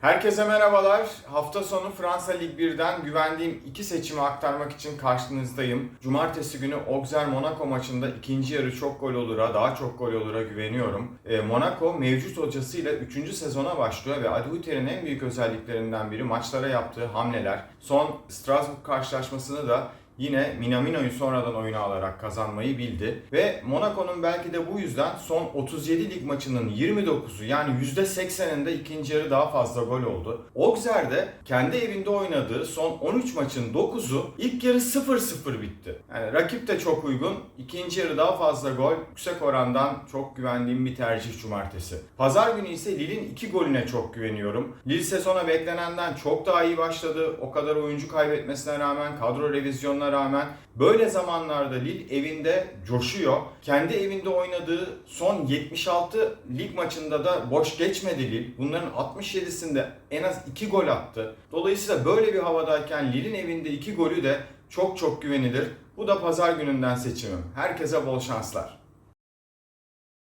Herkese merhabalar. Hafta sonu Fransa Lig 1'den güvendiğim iki seçimi aktarmak için karşınızdayım. Cumartesi günü Auxerre Monaco maçında ikinci yarı çok gol olur'a, daha çok gol olur'a güveniyorum. E, Monaco mevcut hocasıyla 3. sezona başlıyor ve Adi Hütter'in en büyük özelliklerinden biri maçlara yaptığı hamleler. Son Strasbourg karşılaşmasını da Yine Minamino'yu sonradan oyuna alarak kazanmayı bildi. Ve Monaco'nun belki de bu yüzden son 37 lig maçının 29'u yani %80'inde ikinci yarı daha fazla gol oldu. Auxerre'de kendi evinde oynadığı son 13 maçın 9'u ilk yarı 0-0 bitti. Yani rakip de çok uygun. İkinci yarı daha fazla gol. Yüksek orandan çok güvendiğim bir tercih cumartesi. Pazar günü ise Lille'in 2 golüne çok güveniyorum. Lille sezona beklenenden çok daha iyi başladı. O kadar oyuncu kaybetmesine rağmen kadro revizyonuna rağmen böyle zamanlarda Lille evinde coşuyor. Kendi evinde oynadığı son 76 lig maçında da boş geçmedi Lille. Bunların 67'sinde en az 2 gol attı. Dolayısıyla böyle bir havadayken Lille'in evinde 2 golü de çok çok güvenilir. Bu da pazar gününden seçimim. Herkese bol şanslar.